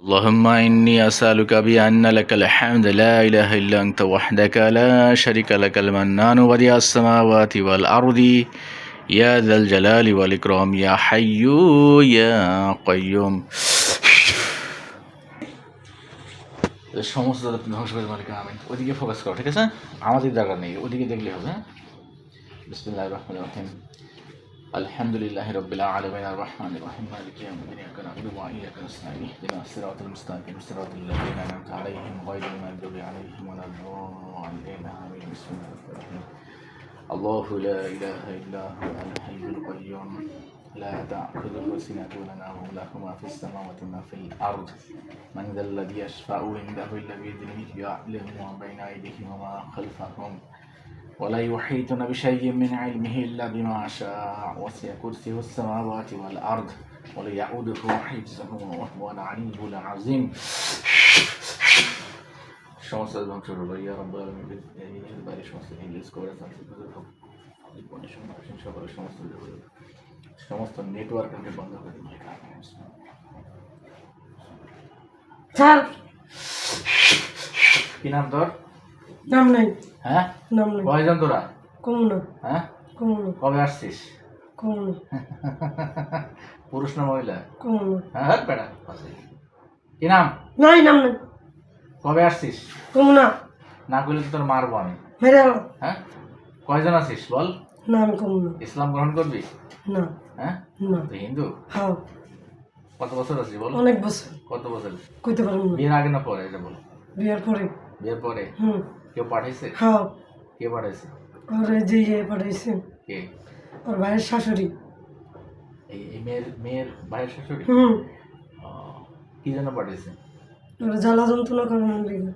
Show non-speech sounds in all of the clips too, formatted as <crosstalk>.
اللهم إني أسألك بأن لك الحمد لا إله إلا أنت وحدك لا شريك لك المنان بديع السماوات والأرض يا ذا الجلال والإكرام يا حي يا قيوم সমস্ত যাতে ধ্বংস করে মালিক আমিন ওদিকে ফোকাস করো ঠিক আছে আমাদের দরকার নেই ওদিকে দেখলে হবে হ্যাঁ বিসমিল্লাহ রহমান রহিম الحمد لله رب العالمين. الرحمن الرحيم. مالك يوم الدين؟ إياك نعبد وإياك نستعين. اهدنا الصراط المستقيم. صراط الذين أنعمت عليهم غير المغضوب عليهم ولا الضالين. آمين. بسم الله الرحمن الرحيم. الله لا إله إلا هو الحي القيوم. لا تأخذه سنة ولا نوم له ما في السماوات وما في الأرض. من ذا الذي يشفع عنده إلا بإذنه يعلم ما بين أيديهم وما خلفهم. ولا يحيطون بشيء من علمه إلا بما شاء وسع كرسيه السماوات والأرض ولا يعوده حفظهما وهو العلي العظيم সমস্ত ধ্বংস হলো ইয়া রব্বুল আলামিন এই বাড়ির সমস্ত ইংলিশ করে সকলের সমস্ত সমস্ত নেটওয়ার্ক আমি বন্ধ করে দিই স্যার কি নাম তোর নাম নাই হ্যাঁ? নাম নাই। কয়জন তোরা? কমু না। হ্যাঁ? কমু না। কবে আসছিস? কমু না। পুরুষ না মহিলা? কমু না। হ্যাঁ হ্যাঁ বেড়া কি নাম? নাই নাম নাই। কবে আসছিস? কমু না। না করলে তো তোর মারবো আমি। মেরে হ্যাঁ? কয়জন আছিস বল? না আমি কমু না। ইসলাম গ্রহণ করবি? না। হ্যাঁ? না। তুই হিন্দু? হ্যাঁ। কত বছর আছিস বল? অনেক বছর। কত বছর? কইতে পারব না। বিয়ের আগে না পরে এটা বল। বিয়ার পরে। বিয়ের পরে? হুম। কেউ পাঠাইছে? হ্যাঁ। কে পাঠাইছে? এই যে ইয়ে পাঠাইছে। কে? ওর ভাইয়ের শাশুড়ি। এই মেয়ের মেয়ের ভাইয়ের শাশুড়ি? হুম। কি জন্য পাঠাইছে? ওর জ্বালা যন্ত্রণা করানোর লেগে।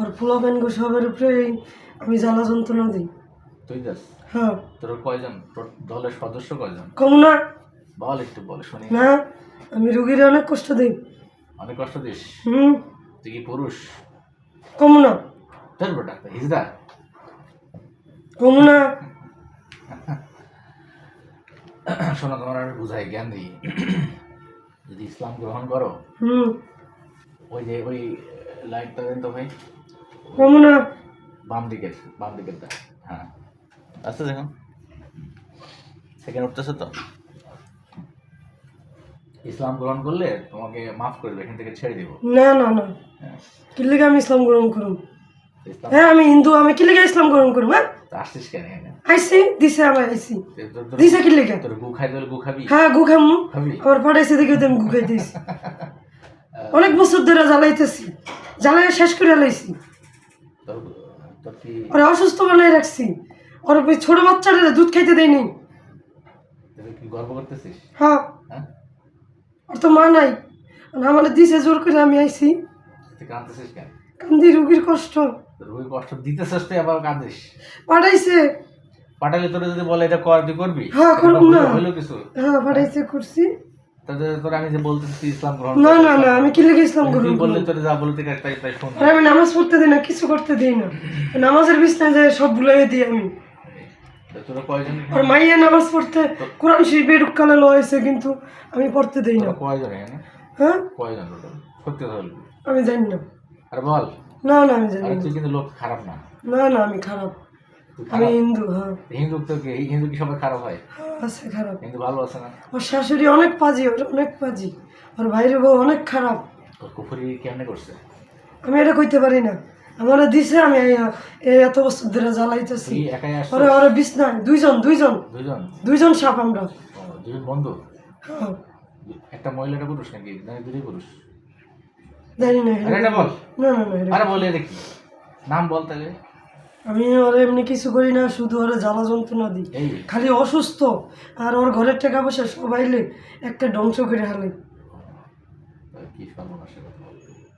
আর পোলা প্যান সবের উপরে আমি জ্বালা যন্ত্রণা দিই। তুই যাস। হ্যাঁ। তোর কয়জন? তোর দলের সদস্য কয়জন? কম না। বল একটু বল শুনি। না আমি রুগীর অনেক কষ্ট দিই। অনেক কষ্ট দিস? হুম। তুই কি পুরুষ? কমু না। তোর বেটা হিজদা কমু না। শোনো তোমার আমি বুঝাই জ্ঞান দিই। যদি ইসলাম গ্রহণ করো হুম। ওই যে ওই লাইটটা দেন তো ভাই। কমু না। বাম দিকের বাম দিকের দা হ্যাঁ। আচ্ছা দেখুন। সেকেন্ড উঠতেছে তো? ইসলাম গ্রহণ করলে তোমাকে মাফ করে দেবে এখান থেকে ছেড়ে দিব। না না না। হ্যাঁ। কিল্লিকে আমি ইসলাম গ্রহণ করুম? হ্যাঁ আমি হিন্দু আমি কিল্লিকে ইসলাম গ্রহণ করুম হ্যাঁ? আসছিস কেন এখানে? আইসি দিছে আমার আইসি। তোর- তোর- দিছে কিল্লিকে তোর গু খাই দিলে গু খাবি। হ্যাঁ গু খামু। আবার পাঠাইছে দেখে আমি গু খাই দিয়েছি <laughs> অনেক বছর ধরে জ্বালাইতেছি। জ্বালাই শেষ করে লাইছি। তোর তোর কি ওরা অসুস্থ বানাই রাখছি। ওর ওই ছোট বাচ্চাদের দুধ খাইতে দেয়নি। তোর কি গর্ব করতেছিস? হ্যাঁ। ওর তো মা নাই। আমার দিছে জোর করে আমি আইছি। তুই কাঁদতেছিস কেন? কান্দি রুগীর কষ্ট। ওই কষ্ট দিতেছিস তুই আবার কাঁদিস। পাঠাইছে। পাঠালে তোরা যদি বলে এটা কর তুই করবি? হ্যাঁ, করব না। হইল কিছু? হ্যাঁ পাঠাইছে করছি। তাহলে তোর আমি যে বলতেছি ইসলাম গ্রহণ না না না আমি কি লেগে ইসলাম গ্রহণ বললে তোর যা বলতে তাই তাই শুন আমি নামাজ পড়তে দিই না কিছু করতে দিই না। নামাজের বিছনায় যায় সব ভুলাই দিই আমি। আর মাইয়া নামাজ পড়তে কোরআন শরীফে ঢুকালে লয়েছে কিন্তু আমি পড়তে দিই না। কয়জন হ্যাঁ? কয়জন সত্যি আমি জানি না। আর বল। না না আমি জানি না। তুই কিন্তু লোক খারাপ না। না না আমি খারাপ। আমি হিন্দু হ্যাঁ। হিন্দু তো কি হিন্দু কি সবাই খারাপ হয়? হ্যাঁ, আছে খারাপ। হিন্দু ভালো আছে না? ওর শাশুড়ি অনেক পাজি ওর অনেক পাজি। ওর ভাইয়ের বউ অনেক খারাপ। কুফুরি কেমনে করছে? আমি এটা কইতে পারি না। আমার দিছে আমি এত বছর ধরে জ্বালাইতেছি। ওরে ওরে বিছনায় দুইজন দুইজন। দুজন দুইজন সাপ আমরা। দুজন বন্ধু? হ্যাঁ, একটা পুরুষ নাকি? দুটোই পুরুষ? জানি না এটা বল। না না না আরে বলে। দেখি নাম বল তাহলে। আমি ওর এমনি কিছু করি না শুধু ওরে জ্বালা যন্ত্রণা দিই। খালি অসুস্থ। আর ওর ঘরের টাকা পয়সা সবাইলে একটা ধ্বংস করে হালে। কি বল।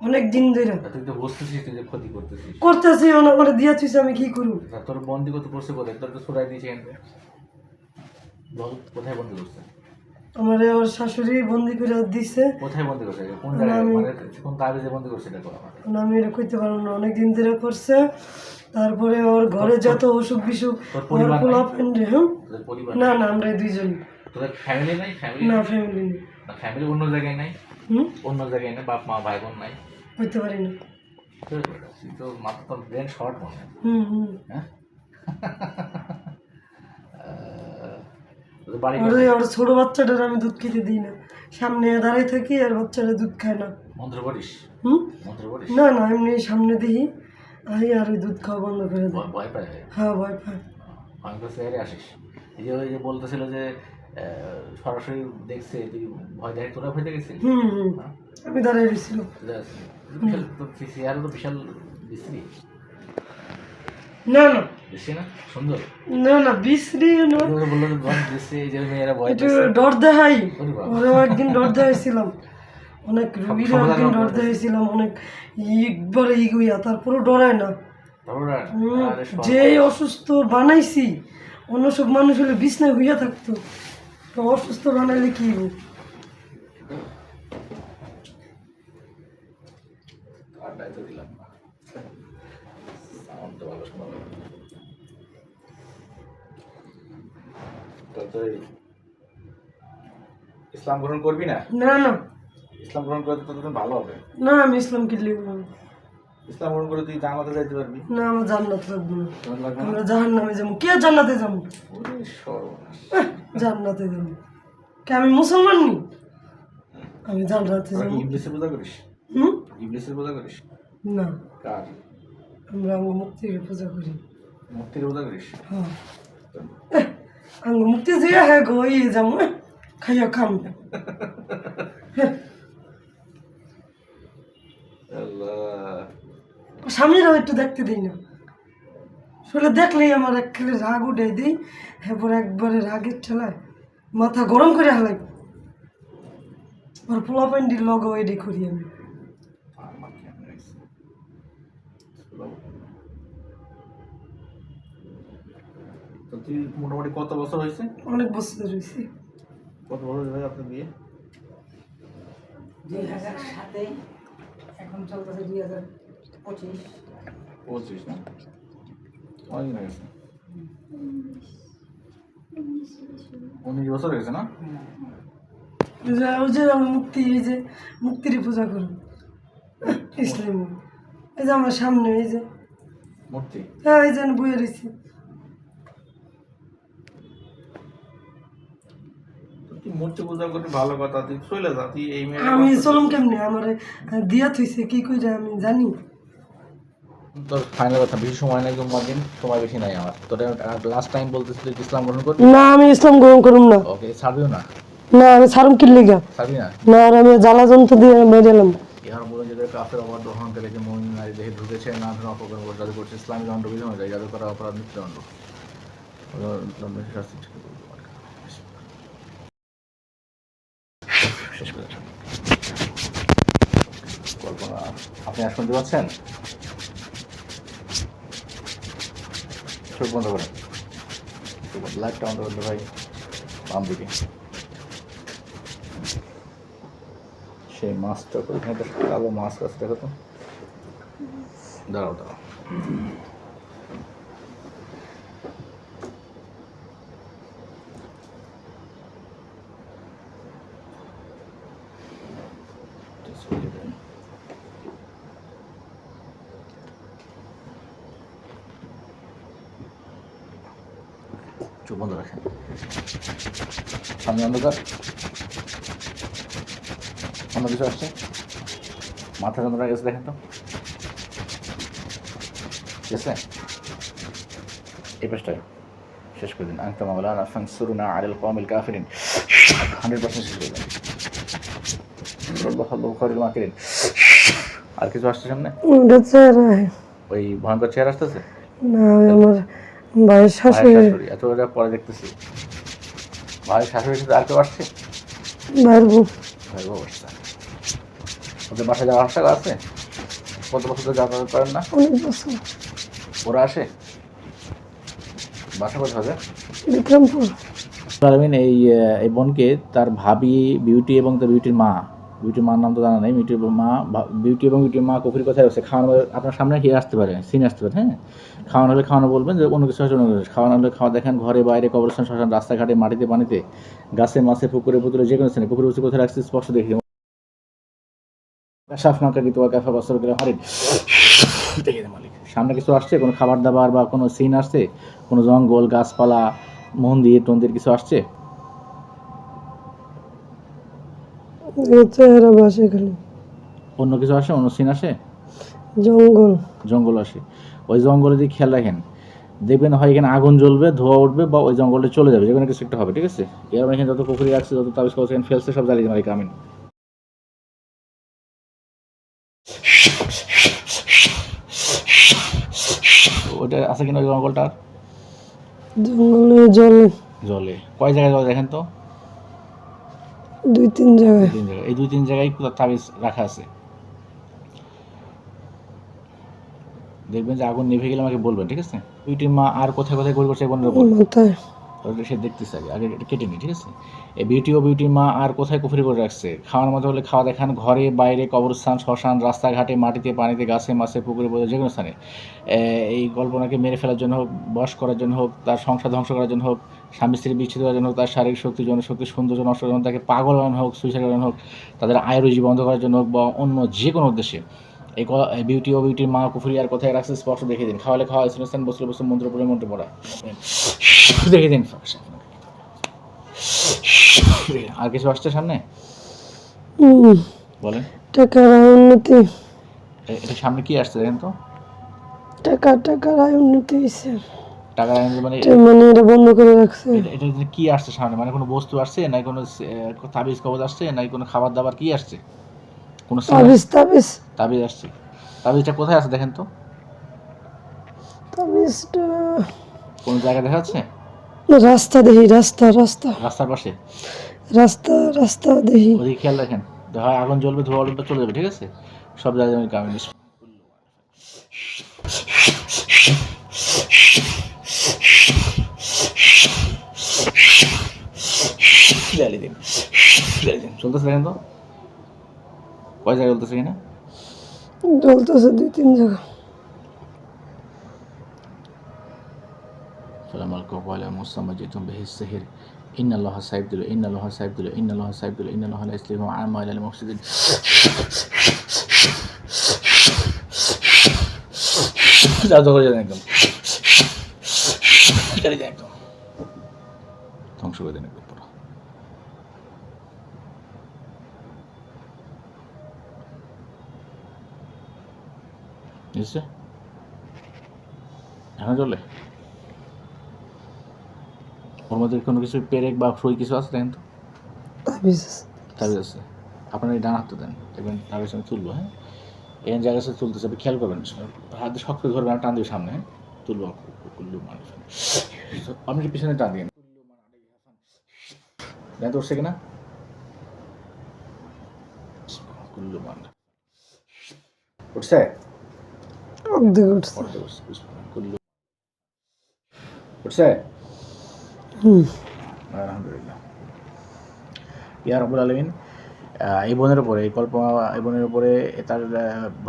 অনেক দিন ধরে। তুই তো বুঝতেছিস তুই যে ক্ষতি করতেছিস। করতেছি আমার দিয়া তুইছে আমি কি করব? তোর বন্দি কত করছে কোথায় তোর তো ছড়াই দিয়েছে এখান বল কোথায় বন্দি করছে? আমার ওর শাশুড়ি বন্দি করে দিছে। কোথায় বন্দি করছে? কোন জায়গায়? মানে কোন তাবিজে বন্দি করছে এটা কর আমাকে। আমি এটা কইতে পারব না অনেক দিন ধরে করছে। তারপরে ওর ঘরে যত অসুখ বিসুখ ওর পরিবার পোলা নাই? ফ্যান্ডে হ্যাঁ? না না আমরা দুইজন। তোদের ফ্যামিলি নাই? ফ্যামিলি না ফ্যামিলি নেই। ফ্যামিলি অন্য জায়গায় নাই? হুম? অন্য জায়গায় নাই? বাপ মা ভাই বোন নাই? হইতে পারি না। তুই তো মাথা তোর ব্রেন শর্ট মনে হুম হুম। হ্যাঁ? ছোট বাচ্চাটার আমি দুধ খেতে দিই না। সামনে দাঁড়াই থাকি আর বাচ্চাটা দুধ খায় না। মন্ত্র করিস হুম? না না এমনি সামনে দিই আর ওই দুধ খাওয়া বন্ধ করে দিই ভয়- পায়? হ্যাঁ ভয় পায়। আমি তো শহরে আসিস। এই যে ওই যে বলতেছিল যে সরাসরি দেখছে তুই ভয় দেখে তোরা ভয় দেখেছিস হুম হুম। হ্যাঁ? আমি তোর চেহারা তো বিশাল বিশ্রী। না না। বিশ্রী না? সুন্দর। না না বিশ্রী না। বিশ্রী এই মেয়েরা ভয় একটু ডর দেখাই। ওরে একদিন ডর দেখাইছিলাম। অনেক সমাধান একদিন ডর হবে। দেখাইছিলাম অনেক একবারে ইগুইয়া তারপরে ডরায় না। যে অসুস্থ বানাইছি অন্য সব মানুষ হলে বিছনায় হইয়া থাকতো। তো অসুস্থ বানাইলে কি হইব? আড্ডায় তো দিলাম না সাউন্ড তো ভালো শোনা গেল। তো তুই ইসলাম গ্রহণ করবি না? না না। ইসলাম গ্রহণ করলে তো তোর ভালো হবে। না আমি ইসলাম কিনলে ইসলাম গ্রহণ করে তুই জানাতে যাইতে পারবি। না আমার জান্নাত লাগবে না? আমরা জাহান নামে যাব। কে জান্নাতে যাব। জান্নাতে যাব। কে আমি মুসলমান নি? আমি জান্নাতে কি যাব। ইবলিসের পূজা করিস? হুম? ইবলিসের পূজা করিস? না। কার? আমরা মুক্তির পূজা করি। মূর্তির পূজা করিস? হ্যাঁ। আঙ্গ মুক্তি দিয়ে হ্যাঁ গো ইয়ে যাব খাইয়া খাম আল্লাহ স্বামীরাও একটু দেখতে দিই না আসলে দেখলেই আমার এক খেলে রাগ উঠে দিই এরপর একবারে রাগের ঠেলায় মাথা গরম করে হালাই আর পোলা প্যান্ডির লগ এডি করি আমি আমার কেমন লাগছে? মোটামুটি কত বছর হয়েছে? অনেক বছর রয়েছি কত বছর হয়ে আপনার বিয়ে? দুই হাজার সাতে এখন চলতেছে দুই হাজার পঁচিশ। পঁচিশ না? অনেক হয়ে গেছে। উনিশ বছর হয়েছে না? ওই যে- ওই যে আমি মুক্তি এই যে মুক্তির পূজা করি ইসলাম এই যে আমার সামনে এই যে। মূর্তি হ্যাঁ এই যে বইয়ে রয়েছি। মূর্তি পূজা করতে ভালো কথা তুই চলে যা তুই এই মেয়ে আমি চলম কেমনে? আমার দিয়া থইছে কি কইরা আমি জানি। তোর ফাইনাল কথা বেশি সময় নাই জুম্মার দিন সময় বেশি নাই আমার। তোর লাস্ট টাইম বলতেছিল যে ইসলাম গ্রহণ করবি? না আমি ইসলাম গ্রহণ করুম না। ওকে ছাড়বিও না? না আমি সারম কিনলে গা ছাড়বি না? না আর আমি জ্বালা যন্ত্র দিয়ে বেরিয়েলাম ইহার বলে যে কাফের অবাধ করে যে মহিন নারী দেখে ঢুকেছে না অপকর্ম যাদের করছে ইসলামী দণ্ড বিধান হয়ে যায় যাদের করা অপরাধ মৃত্যুদণ্ড দণ্ড। শাস্তি ঠিক করব তোমার। শেষ করে দাও। কল্পনা আপনি আর শুনতে পাচ্ছেন চোখ বন্ধ করেন। লাইটটা বন্ধ করতে ভাই, বাম দিকে। সেই মাছটা ওইখানে কালো মাছ আছে, দেখো তো। দাঁড়াও দাঁড়াও। চোখ বন্ধ রাখেন। সামনে অন্ধকার। অন্য কিছু আসছে? মাথা যন্ত্রণা গেছে দেখেন তো। গেছে এই পাশটায় শেষ করে দিন। আংতা মামলানা ফাংসুরুনা আলাল কওমিল কাফিরিন। হান্ড্রেড পার্সেন্ট শেষ করে দিন। আর কিছু আসছে সামনে? ওই ভয়ঙ্কর চেয়ার আসতেছে? না আমার ভাইয়ের ভাইয়ের শাশুড়ি। এত পরে দেখতেছি। ভাই শাশুড়ির সাথে আর কেউ আসছে? ভাইয়ের বউ। ভাই বউ আসছে। ওদের বাসায় যাওয়ার আশা আছে? কত বছর ধরে যাতায়াত করেন না? অনেক বছর। ওরা আসে? বাসা কোথায় হবে বিক্রমপুর। আলমিন এই এই বোনকে তার ভাবি বিউটি এবং তার বিউটির মা বিউটির মার নাম তো জানা নেই বিউটি মা বিউটি এবং বিউটির মা কুফুরি কোথায় আছে খাওয়ানো আপনার সামনে কি আসতে পারে? সিন আসতে পারে হ্যাঁ? খাওয়ানো হলে খাওয়ানো বলবেন যে অন্য কিছু হচ্ছে অন্য কিছু খাওয়ানো হলে খাওয়া দেখেন ঘরে বাইরে কবরস্থান শ্মশান রাস্তাঘাটে মাটিতে পানিতে গাছে মাছে পুকুরে পুতুলে যে কোনো স্থানে। কুকুর বসে কোথায় রাখছে? স্পষ্ট দেখি। সাফ নাকা কিন্তু কাফা বছর করে হারিন। দেখে মালিক। সামনে কিছু আসছে? কোনো খাবার দাবার বা কোনো সিন আসছে? কোনো জঙ্গল গাছপালা মন্দির টন্দির কিছু আসছে? চেহারা বাসে খালি। অন্য কিছু আসে? অন্য সিন আসে? জঙ্গল। জঙ্গল আসে। ওই জঙ্গলে দিয়ে খেয়াল রাখেন। দেখবেন হয় এখানে আগুন জ্বলবে ধোয়া উঠবে বা ওই জঙ্গলটা চলে যাবে যে কোনো কিছু একটা হবে ঠিক আছে? এর এখানে যত পুকুরি রাখছে যত তাবিজ কবজ এখানে ফেলছে সব জ্বালিয়ে মালিক আমিন ওটা আছে কিনা ওই জঙ্গলটার জলে। জলে। কয় জায়গায় জল দেখেন তো? দুই তিন জায়গায়। এই দুই তিন জায়গায় তাবিজ রাখা আছে। দেখবেন যে আগুন নিভে গেলে আমাকে বলবেন ঠিক আছে? দুইটি মা আর কোথায় কোথায় গোল করছে ওটা সে দেখতেছে আগে আগে এটা কেটে নি ঠিক আছে? এই বিউটি ও বিউটি মা আর কোথায় কুফরি করে রাখছে? খাওয়ার মতো হলে খাওয়া দেখান ঘরে বাইরে কবরস্থান শ্মশান রাস্তাঘাটে মাটিতে পানিতে গাছে মাছে পুকুরে বোঝা যে কোনো স্থানে। এই কল্পনাকে মেরে ফেলার জন্য হোক বশ করার জন্য হোক তার সংসার ধ্বংস করার জন্য হোক স্বামী স্ত্রী বিচ্ছেদ করার জন্য হোক তার শারীরিক শক্তি জনশক্তি সৌন্দর্য নষ্ট করার জন্য তাকে পাগল হোক সুইসাইড হোক তাদের আয় রুজি বন্ধ করার জন্য হোক বা অন্য যে কোনো উদ্দেশ্যে। এই বিউটি ও বিউটির মা কুফরি আর কোথায় রাখছে স্পষ্ট দেখে দিন। খাওয়ালে খাওয়া স্থান বসলে বসলে মন্ত্র পড়ে মন্ত্র পড়া। দেখে দিন। আর কিছু আসছে সামনে? বলেন। টাকার উন্নতি। এটা সামনে কি আসছে দেখেন তো? টাকা টাকার আয় উন্নতি হয়েছে মানে মানে এটা বন্ধ করে রাখছে। এটা এটা কি আসছে সামনে? মানে কোনো বস্তু আসছে? না কোনো তাবিজ কবজ আসছে? না কোনো খাবার দাবার কি আসছে? কোনো তাবিজ তাবিজ। তাবিজ আসছে। তাবিজটা কোথায় আছে দেখেন তো। তাবিজটা কোন জায়গায় দেখা যাচ্ছে রাস্তা দেখি রাস্তা রাস্তা। রাস্তার পাশে? রাস্তা রাস্তা দেখি। ওদিকে খেয়াল রাখেন হয় আগুন জ্বলবে ধোয়া উঠবে চলে যাবে ঠিক আছে? সব জায়গায় আমি দিন। চলতেছে দেখেন তো? কয় জায়গায় চলতেছে কিনা জ্বলতেছে দুই তিন জায়গা فلما القوا على موسى ما جئتم به السحر إن الله سيبدل إن الله سيبدل إن الله سيبدل إن الله لا يسلم عما إلى المفسدين যাও যাও করে যান একদম চালিয়ে যান একদম ধ্বংস করে দেন একদম বুঝছে এখন চলে ওর মধ্যে কোনো কিছু পেরেক বা সই কিছু আছে দেখেন তো? তাবিজ আছে। আপনার এই ডান হাতে দেন। দেখবেন তাবিজ আমি তুলবো হ্যাঁ? এই জায়গা সাথে তুলতেছে আপনি খেয়াল করবেন। হাতে শক্ত ধরবেন টান দিবে সামনে হ্যাঁ? তুলবো। কুল্লু মানুষ আপনি পিছনে টান দিন দেখেন তো উঠছে কিনা? কুল্লু মান উঠছে? উঠছে। পড়তে উঠছে উঠছে? হুম। আলহামদুলিল্লাহ। ইয়া রবুল আলমিন এই বোনের উপরে, এই কল্পনা, এই বোনের উপরে তার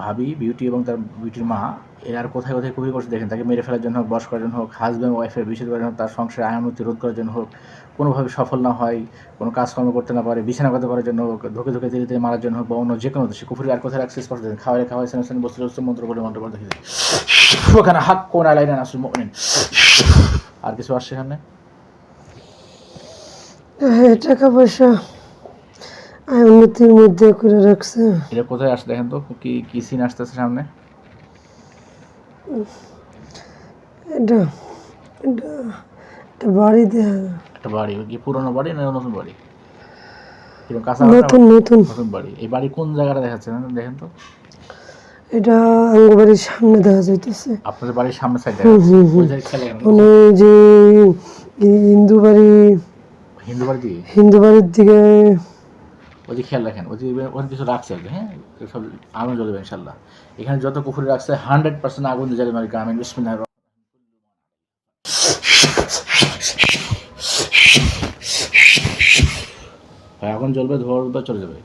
ভাবি, বিউটি এবং তার বিউটির মা, এর আর কোথায় কোথায় কুবি করছে দেখেন, তাকে মেরে ফেলার জন্য হোক বস করার জন্য হোক হাজব্যান্ড ওয়াইফের বিচ্ছেদ করার জন্য তার সংসারে আয়ামতি রোধ করার জন্য হোক, কোনোভাবে সফল না হয়, কোনো কাজকর্ম করতে না পারে, বিছানা করতে করার জন্য হোক, ধোকে ধোকে দিতে মারার জন্য হোক বা অন্য যে কোনো দেশে, কুফুরি আর কোথায় রাখছে স্পষ্ট দেখেন খাওয়ালে খাওয়াই সেন বস্তু বস্তু মন্ত্র করে মন্ত্র করে দেখে ওখানে হাক কোন আলাইনা আসল আর কিছু আসছে এখানে টাকা পয়সা। উন্নতির মধ্যে করে রাখছে। এটা কোথায় আসছে দেখেন তো? কি কি সিন আসতেছে সামনে? এটা এটা এটা বাড়ি দেয়া। একটা বাড়ি কি পুরনো বাড়ি না নতুন বাড়ি? কাঁচা নতুন নতুন। নতুন বাড়ি। এই বাড়ি কোন জায়গাটা দেখাচ্ছে না? দেখেন তো? এটা আঙ্গবাড়ির সামনে দেখা যাইতেছে। আপনাদের বাড়ির সামনে সাইডে? মানে যে হিন্দু বাড়ি হিন্দু বাড়ি হিন্দু বাড়ির দিকে ওই যে খেয়াল রাখেন ওই যে ওখানে কিছু রাখছে আর কি, হ্যাঁ? সব আগুন জ্বলবে ইনশাল্লাহ। এখানে যত পুকুরে রাখছে হান্ড্রেড পার্সেন্ট আগুন জ্বলবে মানে গ্রামীণ ভাই আগুন জ্বলবে ধোয়া উঠবে চলে যাবে।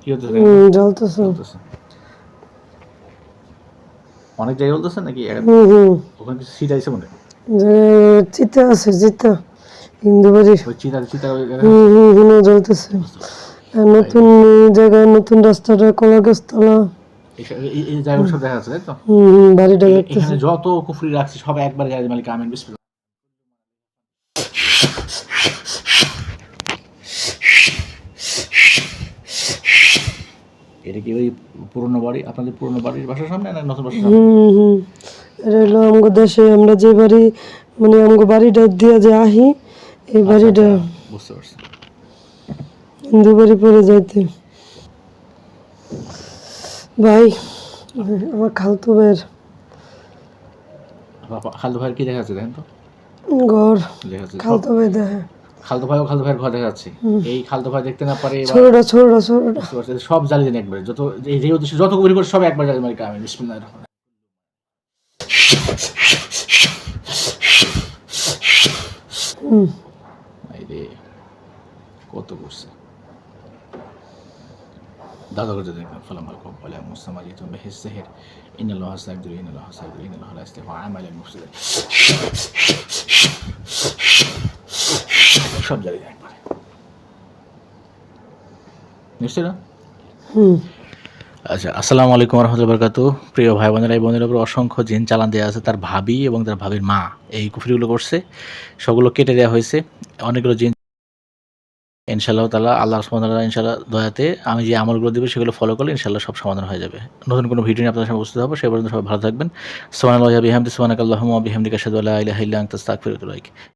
কি হতেছে? জ্বলতেছে। অনেক জায়গায় বলতেছে নাকি? ওখানে কিছু সিট আছে মনে চিতা আছে চিতা। হিন্দু ওই চিতা চিতা জ্বলতেছে। নতুন জায়গায় নতুন রাস্তাটা কলা গাছতলা এই- এই- এই জায়গাগুলো সব দেখা যাচ্ছে তাই তো? বাড়িটা এখানে যত কুফরি রাখছি সব একবার জায়গা মালিক আমিন বিসমিল্লাহ এটা কি ওই পুরনো বাড়ি? আপনাদের পুরনো বাড়ির বাসার সামনে না নতুন বাসার সামনে? হুম হুম এটা হলো আমগো দেশে আমরা যে বাড়ি মানে আমগো বাড়িটা দিয়ে যে আহি এই বাড়িটা বুঝতে পারছি। হিন্দু বাড়ি পরে যাইতে। ভাই আমার খালতো ভাইয়ের বাবা, খালদু ভাইয়ের কি দেখা যাচ্ছে দেখেন তো? ঘর। খালতো ভাই দেখে। ভাই ও খালদু ভাইয়ের ঘর দেখা যাচ্ছে এই খালদু ভাই দেখতে না পারে ছোটটা ছোটটা ছোটটা। সব জ্বালিয়ে দেন একবারে। যত এই যে উদ্দেশ্যে যত করে সব একবার জ্বালিয়ে আমিন বিসমিল্লাহির রহমানির হুম এই রে কত করছে ফলাম আলকম বলে মুসলামা বেহিস সেহের ইন আল্লাহ সাইদুর ইন আল্লাহ সাইদুর ইন আল্লাহ সব জায়গায় একবারে নিশ্চয় না আচ্ছা আসসালামু আলাইকুম রহমতুল্লাহ বরকাতু প্রিয় ভাই বোনেরা এই বোনের উপর অসংখ্য জিন চালান দেওয়া আছে তার ভাবি এবং তার ভাবির মা। এই কুফরিগুলো করছে। সবগুলো কেটে দেওয়া হয়েছে। অনেকগুলো জিন ইনশাআল্লাহ তালা আল্লাহ সুবহানাহু ইনশাল্লাহ দয়াতে আমি যে আমলগুলো দেবো সেগুলো ফলো করলে ইনশাল্লাহ সব সমাধান হয়ে যাবে। নতুন কোনো ভিডিও নিয়ে আপনার সঙ্গে উপস্থিত হব, সে পর্যন্ত সবাই ভালো থাকবেন। সোহান আল্লাহ বিহামদি সোহানাক আল্লাহ বিহামদিকা সাদু আল্লাহ ইল্লাহ ইল্লা আনতা